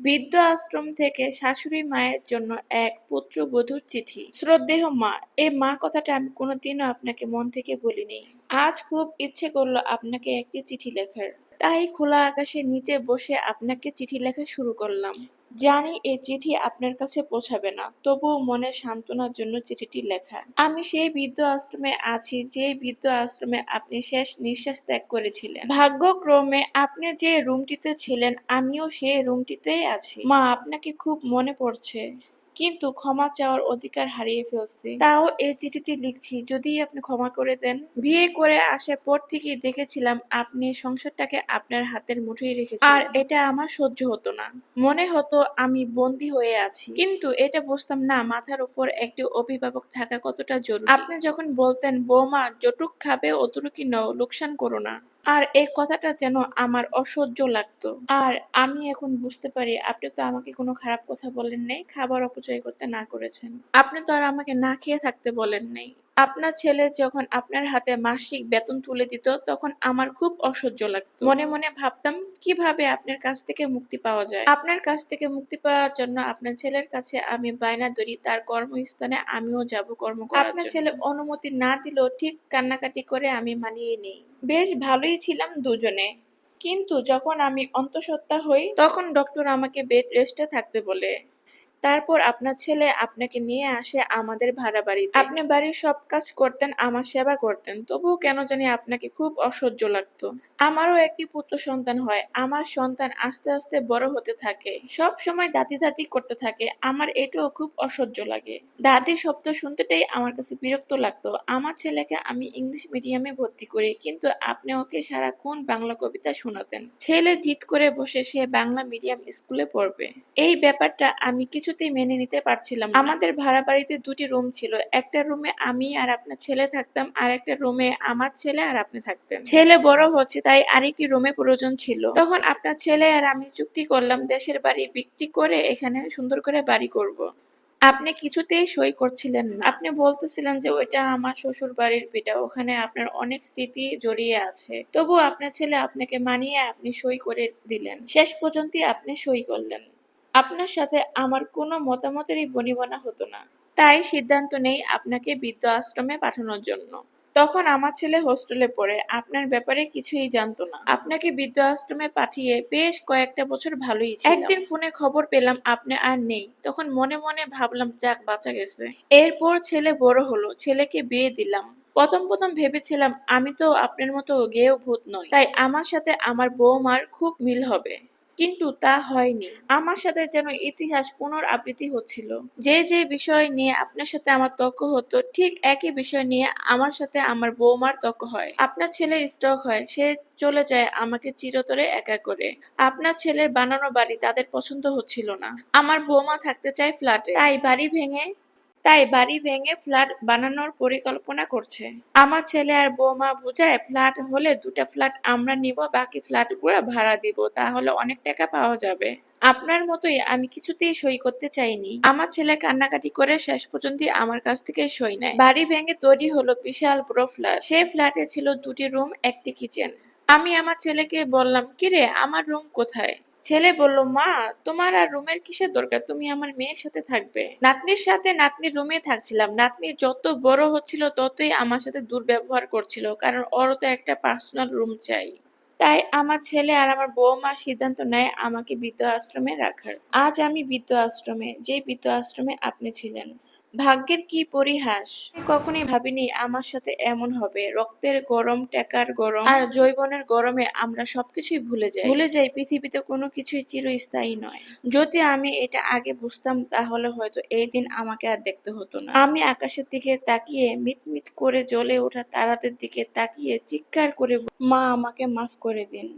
বৃদ্ধ আশ্রম থেকে শাশুড়ি মায়ের জন্য এক পুত্র বধূর চিঠি। শ্রদ্ধেহ মা এই মা কথাটা আমি কোনোদিনও আপনাকে মন থেকে বলিনি। আজ খুব ইচ্ছে করল আপনাকে একটি চিঠি লেখার। তাই খোলা আকাশের নিচে বসে আপনাকে চিঠি লেখা শুরু করলাম। জানি এই চিঠি আপনার কাছে পৌঁছাবে না, তবুও মনে সান্ত্বনার জন্য চিঠিটি লেখা। আমি সেই বৃদ্ধ আশ্রমে আছি, যে বৃদ্ধ আশ্রমে আপনি শেষ নিঃশ্বাস ত্যাগ করেছিলেন। ভাগ্যক্রমে আপনি যে রুমটিতে ছিলেন, আমিও সেই রুমটিতেই আছি। মা, আপনাকে খুব মনে পড়ছে। কিন্তু ক্ষমা চাওয়ার অধিকার হারিয়ে ফেলছি। তাও এই চিঠিটি লিখছি। যদি আপনি ক্ষমা করে দেন। বিয়ে করে আসার পর থেকেই দেখেছিলাম আপনি সংসারটাকে আপনার হাতের মুঠোয় রেখেছেন আর এটা আমার সহ্য হতো না। মনে হতো আমি বন্দি হয়ে আছি। কিন্তু এটা বুঝতাম না মাথার উপর একটি অভিভাবক থাকা কতটা জরুরি। আপনি যখন বলতেন বৌমা যটুক খাবে অতটুকু নাও লোকসান করো না। আর এই কথাটা যেন আমার অসহ্য লাগতো। আর আমি এখন বুঝতে পারি আপনি তো আমাকে কোনো খারাপ কথা বলেন নাই, খাবার অপচয় করতে না করেছেন। আপনি তো আর আমাকে না খেয়ে থাকতে বলেন নাই। আপনার ছেলে যখন আপনার হাতে মাসিক বেতন তুলে দিত তখন আমার খুব অসহ্য লাগতো। মনে মনে ভাবতাম কীভাবে আপনার কাছ থেকে মুক্তি পাওয়া যায়? আপনার কাছ থেকে মুক্তি পাওয়ার জন্য আপনার ছেলের কাছে আমি বায়না ধরি তার কর্মস্থানে আমিও যাব কর্ম আপনার ছেলে অনুমতি না দিলেও ঠিক কান্নাকাটি করে আমি মানিয়ে নিই। বেশ ভালোই ছিলাম দুজনে। কিন্তু যখন আমি অন্তঃসত্ত্বা হই তখন ডক্টর আমাকে বেড রেস্টে থাকতে বলে তারপর আপনার ছেলে আপনাকে নিয়ে আসে আমাদের ভাড়া বাড়িতে। আপনি বাড়ির সব কাজ করতেন, আমার সেবা করতেন। তবুও কেন জানি আপনাকে খুব অসহ্য লাগতো। আমারও একটি পুত্র সন্তান হয়। আমার সন্তান আস্তে আস্তে বড় হতে থাকে। সব সময় দাদি দাদি করতে থাকে। আমার এটাও খুব অসহ্য লাগে। দাদি শব্দ শুনতেটাই আমার কাছে বিরক্ত লাগতো। আমার ছেলেকে আমি ইংলিশ মিডিয়ামে ভর্তি করি, কিন্তু আপনি ওকে সারাক্ষণ বাংলা কবিতা শোনাতেন। ছেলে জিদ করে বসে সে বাংলা মিডিয়াম স্কুলে পড়বে। এই ব্যাপারটা আমি কিছুতেই মেনে নিতে পারছিলাম আমাদের ভাড়া বাড়িতে দুটি রুম ছিল। একটা রুমে আমি আর আপনার ছেলে থাকতাম আর একটা রুমে আমার ছেলে আর আপনি থাকতেন। ছেলে বড় হচ্ছে তাই আরেকটি রুমে প্রয়োজন ছিল। তখন আপনার ছেলে আর আমি চুক্তি করলাম দেশের বাড়ি বিক্রি করে এখানে সুন্দর করে বাড়ি করব। আপনি কিছুতেই সই করছিলেন না। আপনি বলতেছিলেন যে ওইটা আমার শ্বশুর বাড়ির বিটা ওখানে আপনার অনেক স্মৃতি জড়িয়ে আছে। তবু আপনার ছেলে আপনাকে মানিয়ে আপনি সই করে দিলেন। শেষ পর্যন্ত আপনি সই করলেন। আপনার সাথে আমার কোনো মতামতেরই বনিবনা হতো না। তাই সিদ্ধান্ত নেই আপনাকে বৃদ্ধ আশ্রমে পাঠানোর জন্য। তখন আমার ছেলে হোস্টেলে পড়ে, আপনার ব্যাপারে কিছুই জানতো না। আপনাকে বৃদ্ধ আশ্রমে পাঠিয়ে বেশ কয়েকটা বছর ভালোই একদিন ফোনে খবর পেলাম, আপনি আর নেই। তখন মনে মনে ভাবলাম, যাক, বাঁচা গেছে। এরপর ছেলে বড় হলো, ছেলেকে বিয়ে দিলাম। প্রথম প্রথম ভেবেছিলাম, আমি তো আপনার মতো গেয়েও ভূত নই। তাই আমার সাথে আমার বৌমার খুব মিল হবে। কিন্তু তা হয়নি। আমার সাথে যেন ইতিহাস পুনরাবৃত্তি হচ্ছিল। যে যে বিষয় নিয়ে আপনার সাথে আমার তর্ক হতো, ঠিক একই বিষয় নিয়ে আমার সাথে আমার বৌমার তর্ক হয়। আপনার ছেলে স্ট্রোক হয়, সে চলে যায় আমাকে চিরতরে একা করে। আপনার ছেলের বানানো বাড়ি তাদের পছন্দ হচ্ছিল না। আমার বৌমা থাকতে চায় ফ্ল্যাটে তাই বাড়ি ভেঙে তাই বাড়ি ভেঙে ফ্ল্যাট বানানোর পরিকল্পনা করছে। আমার ছেলে আর বৌমা বুঝায়, ফ্ল্যাট হলে দুটা ফ্ল্যাট আমরা নিব, বাকি ফ্ল্যাটগুলো ভাড়া দিব, তাহলে অনেক টাকা পাওয়া যাবে। আপনার মতোই আমি কিছুতেই সই করতে চাইনি। আমার ছেলে কান্নাকাটি করে শেষ পর্যন্ত আমার কাছ থেকে সই নেয়। বাড়ি ভেঙে তৈরি হলো বিশাল বড় ফ্ল্যাট। সেই ফ্ল্যাটে ছিল দুটি রুম, একটি কিচেন। আমি আমার ছেলেকে বললাম, কিরে, আমার রুম কোথায়? ছেলে বলল, মা, তোমার আর রুমের কিসের দরকার? তুমি আমার মেয়ের সাথে থাকবে। নাতনির সাথে নাতনির রুমে থাকছিলাম। নাতনি যত বড় হচ্ছিল, ততই আমার সাথে দুর্ব্যবহার করছিল, কারণ ওরও তো একটা পার্সোনাল রুম চাই। তাই আমার ছেলে আর আমার বৌমা সিদ্ধান্ত নেয় আমাকে বৃদ্ধ আশ্রমে রাখার। আজ আমি বৃদ্ধ আশ্রমে যে বৃদ্ধ আশ্রমে আপনি ছিলেন। ভাগ্যের কি পরিহাস? কখনোই ভাবিনি আমার সাথে এমন হবে। রক্তের গরম, টেকার গরম আর জৈবনের গরমে আমরা সবকিছুই ভুলে যাই। ভুলে যাই, পৃথিবীতে কোনো কিছুই চিরস্থায়ী নয়। যদি আমি এটা আগে বুঝতাম, তাহলে হয়তো এই দিন আমাকে আর দেখতে হতো না। আমি আকাশের দিকে তাকিয়ে মিটমিট করে জ্বলে ওঠা তারাদের দিকে তাকিয়ে চিৎকার করে মা, আমাকে মাফ করে দিন।